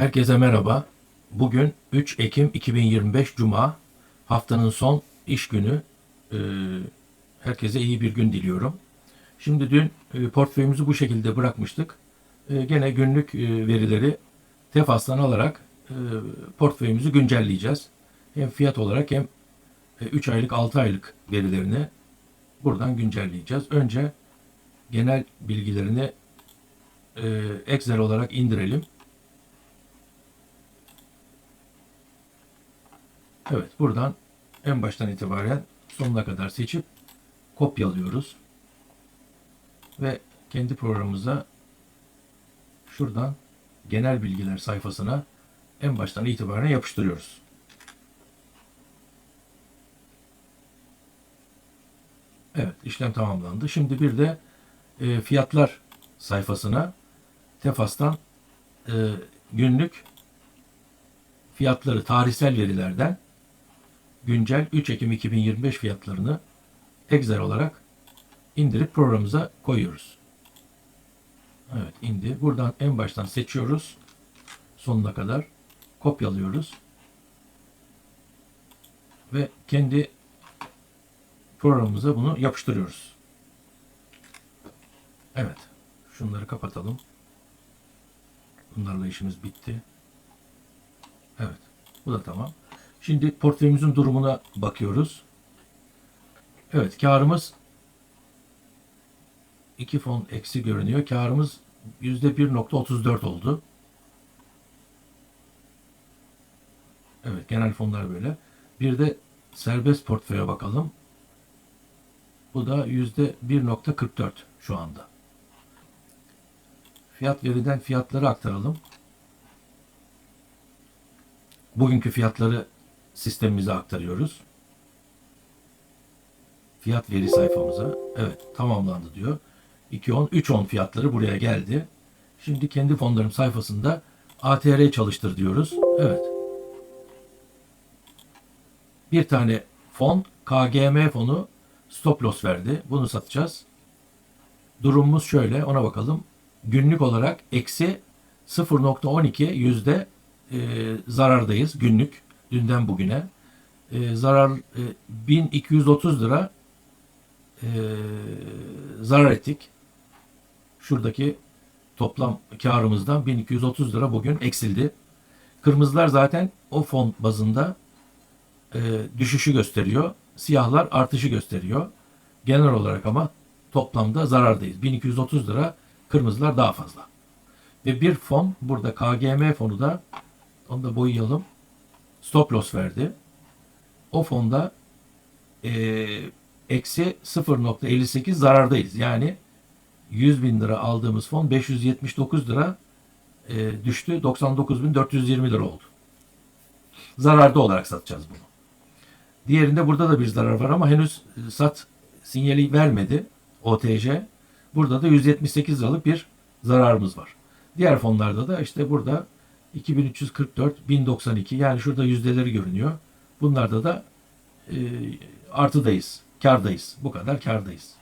Herkese merhaba. Bugün 3 Ekim 2025 Cuma. Haftanın son iş günü. Ee, herkese iyi bir gün diliyorum. Şimdi dün e, portföyümüzü bu şekilde bırakmıştık. Ee, gene günlük e, verileri Tefas'tan alarak e, portföyümüzü güncelleyeceğiz. Hem fiyat olarak hem 3 aylık 6 aylık verilerini buradan güncelleyeceğiz. Önce genel bilgilerini Excel olarak indirelim. Evet buradan en baştan itibaren sonuna kadar seçip kopyalıyoruz. Ve kendi programımıza şuradan genel bilgiler sayfasına en baştan itibaren yapıştırıyoruz. Evet işlem tamamlandı. Şimdi bir de e, fiyatlar sayfasına Tefas'tan e, günlük fiyatları tarihsel verilerden güncel 3 Ekim 2025 fiyatlarını Excel olarak indirip programımıza koyuyoruz. Evet indi. Buradan en baştan seçiyoruz. Sonuna kadar kopyalıyoruz. Ve kendi programımıza bunu yapıştırıyoruz. Evet. Şunları kapatalım. Bunlarla işimiz bitti. Evet. Bu da tamam. Şimdi portföyümüzün durumuna bakıyoruz. Evet karımız iki fon eksi görünüyor. Karımız yüzde 1.34 oldu. Evet genel fonlar böyle. Bir de serbest portföye bakalım. Bu da yüzde 1.44 şu anda. Fiyat veriden fiyatları aktaralım. Bugünkü fiyatları sistemimize aktarıyoruz. Fiyat veri sayfamıza. Evet tamamlandı diyor. 2.10, 3.10 fiyatları buraya geldi. Şimdi kendi fonlarım sayfasında ATR çalıştır diyoruz. Evet. Bir tane fon KGM fonu stop loss verdi. Bunu satacağız. Durumumuz şöyle ona bakalım. Günlük olarak eksi 0.12 yüzde e, zarardayız günlük dünden bugüne. E, zarar e, 1230 lira e, zarar ettik. Şuradaki toplam karımızdan 1230 lira bugün eksildi. Kırmızılar zaten o fon bazında e, düşüşü gösteriyor. Siyahlar artışı gösteriyor. Genel olarak ama toplamda zarardayız. 1230 lira kırmızılar daha fazla. Ve bir fon burada KGM fonu da onu da boyayalım. Stop loss verdi. O fonda e, eksi 0.58 zarardayız. Yani 100 bin lira aldığımız fon 579 lira e, düştü. 99.420 lira oldu. Zararda olarak satacağız bunu. Diğerinde burada da bir zarar var ama henüz sat sinyali vermedi OTC. Burada da 178 liralık bir zararımız var. Diğer fonlarda da işte burada 2344, 1092 yani şurada yüzdeleri görünüyor. Bunlarda da e, artıdayız, kardayız. Bu kadar kardayız.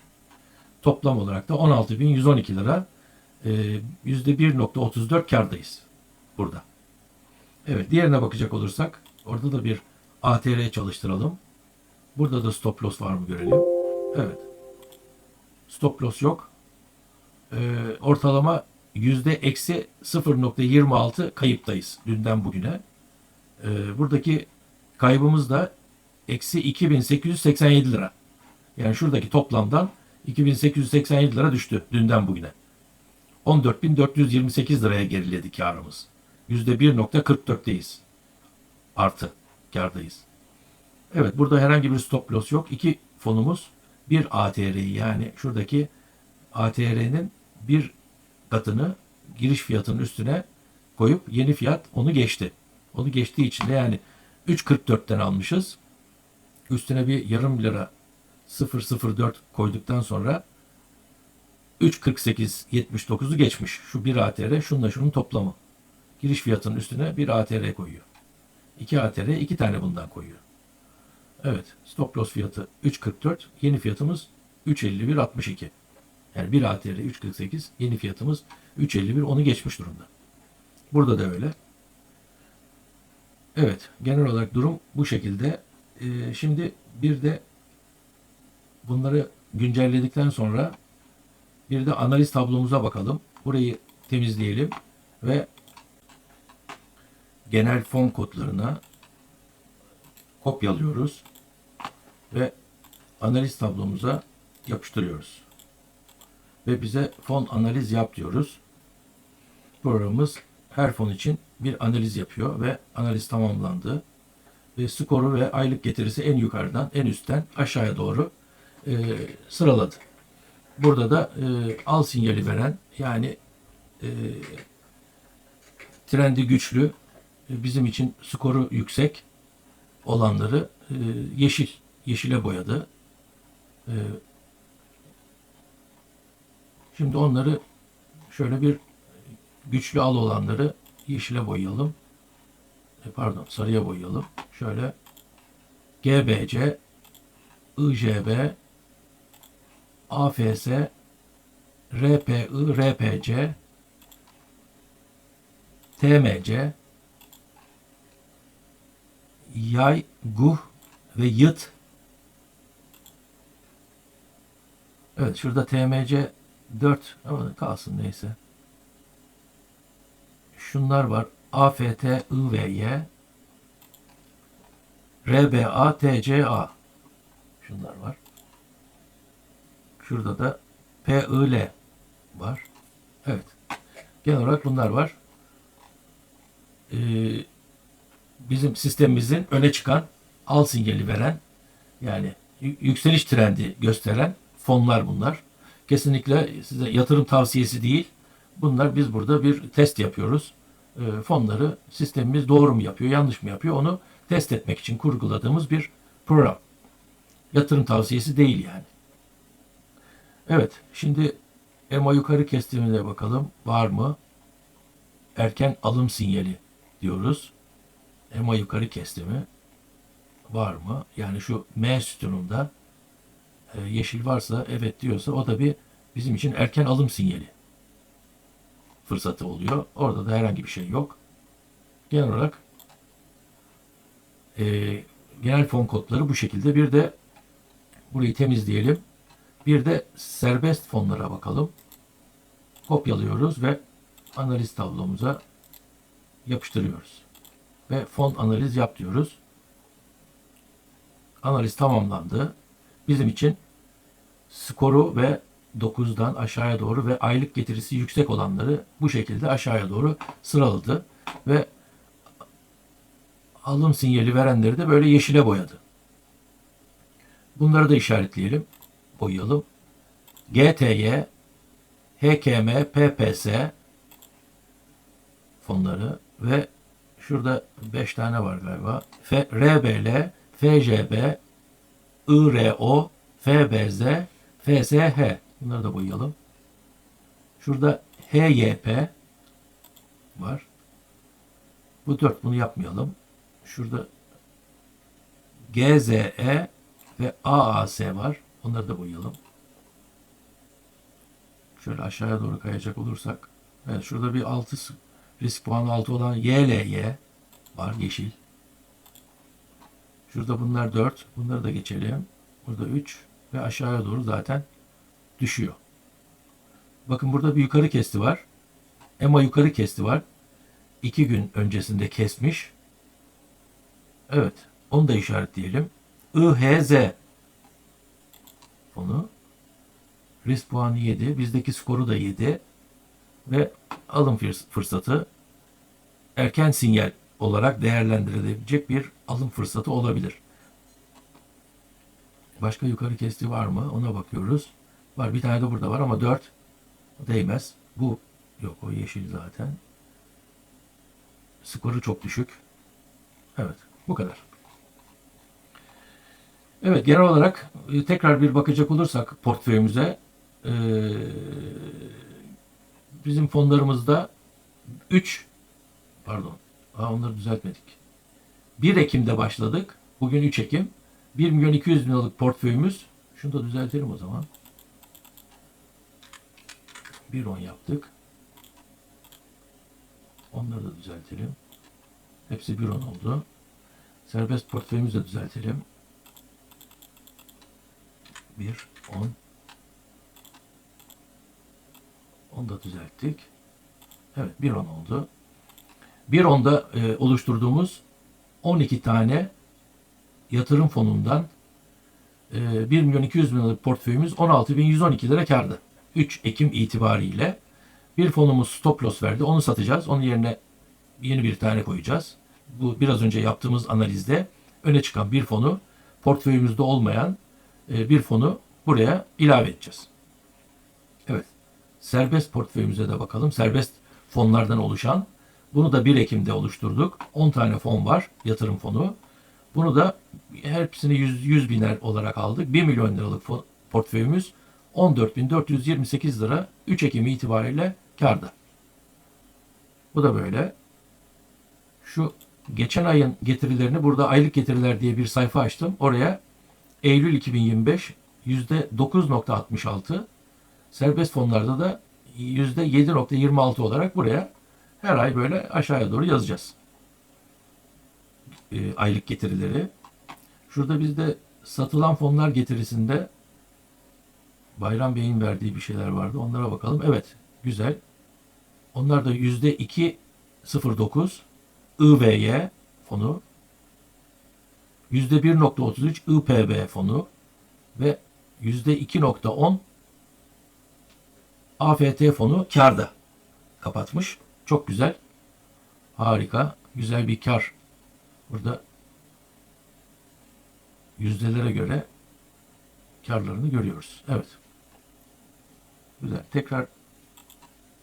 Toplam olarak da 16.112 lira e, %1.34 kardayız burada. Evet diğerine bakacak olursak orada da bir ATR çalıştıralım. Burada da stop loss var mı görelim. Evet. Stop loss yok. Ee, ortalama yüzde eksi 0.26 kayıptayız dünden bugüne. Ee, buradaki kaybımız da eksi 2887 lira. Yani şuradaki toplamdan 2887 lira düştü dünden bugüne. 14.428 liraya geriledi karımız. %1.44'teyiz. Artı kardayız. Evet burada herhangi bir stop loss yok. İki fonumuz bir ATR'yi yani şuradaki ATR'nin bir katını giriş fiyatının üstüne koyup yeni fiyat onu geçti. Onu geçtiği için de yani 3.44'ten almışız. Üstüne bir yarım lira 0.04 koyduktan sonra 3.48.79'u geçmiş. Şu bir ATR şunla şunun toplamı. Giriş fiyatının üstüne bir ATR koyuyor. 2 ATR iki tane bundan koyuyor. Evet stop loss fiyatı 3.44 yeni fiyatımız 3.51.62. Yani 1 ATR 3.48 yeni fiyatımız 3.51 onu geçmiş durumda. Burada da öyle. Evet, genel olarak durum bu şekilde. Ee, şimdi bir de bunları güncelledikten sonra bir de analiz tablomuza bakalım. Burayı temizleyelim ve genel fon kodlarına kopyalıyoruz ve analiz tablomuza yapıştırıyoruz. Ve bize fon analiz yap diyoruz. Programımız her fon için bir analiz yapıyor ve analiz tamamlandı. Ve skoru ve aylık getirisi en yukarıdan en üstten aşağıya doğru e, sıraladı. Burada da e, al sinyali veren yani e, trendi güçlü e, bizim için skoru yüksek olanları e, yeşil yeşile boyadı. E, şimdi onları şöyle bir güçlü al olanları yeşile boyayalım. E, pardon sarıya boyayalım. Şöyle GBC, IJB, AFS, RPI, RPC, TMC, Yay, Guh ve Yıt. Evet şurada TMC 4 ama kalsın neyse. Şunlar var. AFT, IVY, RBA, TCA. Şunlar var. Şurada da PIL var. Evet. Genel olarak bunlar var. Ee, bizim sistemimizin öne çıkan al sinyali veren yani yükseliş trendi gösteren fonlar bunlar. Kesinlikle size yatırım tavsiyesi değil. Bunlar biz burada bir test yapıyoruz. Ee, fonları sistemimiz doğru mu yapıyor, yanlış mı yapıyor onu test etmek için kurguladığımız bir program. Yatırım tavsiyesi değil yani. Evet, şimdi EMA yukarı kestimine bakalım. Var mı? Erken alım sinyali diyoruz. EMA yukarı kestimi var mı? Yani şu M sütununda e, yeşil varsa evet diyorsa o da bir bizim için erken alım sinyali fırsatı oluyor. Orada da herhangi bir şey yok. Genel olarak e, genel fon kodları bu şekilde. Bir de burayı temizleyelim. Bir de serbest fonlara bakalım. Kopyalıyoruz ve analiz tablomuza yapıştırıyoruz. Ve fon analiz yap diyoruz. Analiz tamamlandı. Bizim için skoru ve 9'dan aşağıya doğru ve aylık getirisi yüksek olanları bu şekilde aşağıya doğru sıraladı ve alım sinyali verenleri de böyle yeşile boyadı. Bunları da işaretleyelim, boyayalım. GTY, HKM, PPS fonları ve şurada 5 tane var galiba. F, RBL, FJB, IRO, FBZ, FSH. Bunları da boyayalım. Şurada HYP var. Bu dört bunu yapmayalım. Şurada GZE ve AAS var. Onları da boyayalım. Şöyle aşağıya doğru kayacak olursak. Evet şurada bir 6 risk puanı 6 olan YLY var yeşil. Şurada bunlar 4. Bunları da geçelim. Burada 3 ve aşağıya doğru zaten düşüyor. Bakın burada bir yukarı kesti var. EMA yukarı kesti var. İki gün öncesinde kesmiş. Evet. Onu da işaretleyelim. IHZ onu risk puanı 7. Bizdeki skoru da 7. Ve alım fırs- fırsatı erken sinyal olarak değerlendirilebilecek bir alım fırsatı olabilir. Başka yukarı kesti var mı? Ona bakıyoruz. Var bir tane de burada var ama 4 değmez. Bu yok o yeşil zaten. Skoru çok düşük. Evet bu kadar. Evet genel olarak e, tekrar bir bakacak olursak portföyümüze e, bizim fonlarımızda 3 pardon aa, onları düzeltmedik. 1 Ekim'de başladık. Bugün 3 Ekim. 1 milyon 200 bin liralık portföyümüz. Şunu da düzeltelim o zaman. 1.10 yaptık. Onları da düzeltelim. Hepsi 1.10 oldu. Serbest portföyümüzü de düzeltelim. 1, 10. Onu da düzelttik. Evet 1.10 oldu. 1.10'da e, oluşturduğumuz 12 tane yatırım fonundan e, 1 milyon 200 bin liralık portföyümüz 16.112 lira kardı. 3 Ekim itibariyle bir fonumuz stop loss verdi. Onu satacağız. Onun yerine yeni bir tane koyacağız. Bu biraz önce yaptığımız analizde öne çıkan bir fonu portföyümüzde olmayan e, bir fonu buraya ilave edeceğiz. Evet. Serbest portföyümüze de bakalım. Serbest fonlardan oluşan. Bunu da 1 Ekim'de oluşturduk. 10 tane fon var. Yatırım fonu. Bunu da hepsini 100, 100 biner olarak aldık. 1 milyon liralık fon- portföyümüz 14.428 lira 3 Ekim itibariyle karda. Bu da böyle. Şu geçen ayın getirilerini burada aylık getiriler diye bir sayfa açtım. Oraya Eylül 2025 %9.66 serbest fonlarda da %7.26 olarak buraya her ay böyle aşağıya doğru yazacağız. Ee, aylık getirileri. Şurada bizde satılan fonlar getirisinde Bayram Bey'in verdiği bir şeyler vardı. Onlara bakalım. Evet, güzel. Onlar da %2.09 IVY fonu, %1.33 IPB fonu ve %2.10 AFT fonu karda kapatmış. Çok güzel. Harika. Güzel bir kar. Burada yüzdelere göre karlarını görüyoruz. Evet. Güzel. Tekrar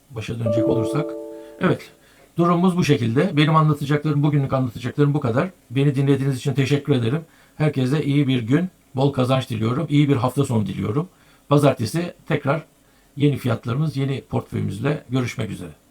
başa dönecek olursak. Evet. Durumumuz bu şekilde. Benim anlatacaklarım, bugünlük anlatacaklarım bu kadar. Beni dinlediğiniz için teşekkür ederim. Herkese iyi bir gün, bol kazanç diliyorum. İyi bir hafta sonu diliyorum. Pazartesi tekrar yeni fiyatlarımız, yeni portföyümüzle görüşmek üzere.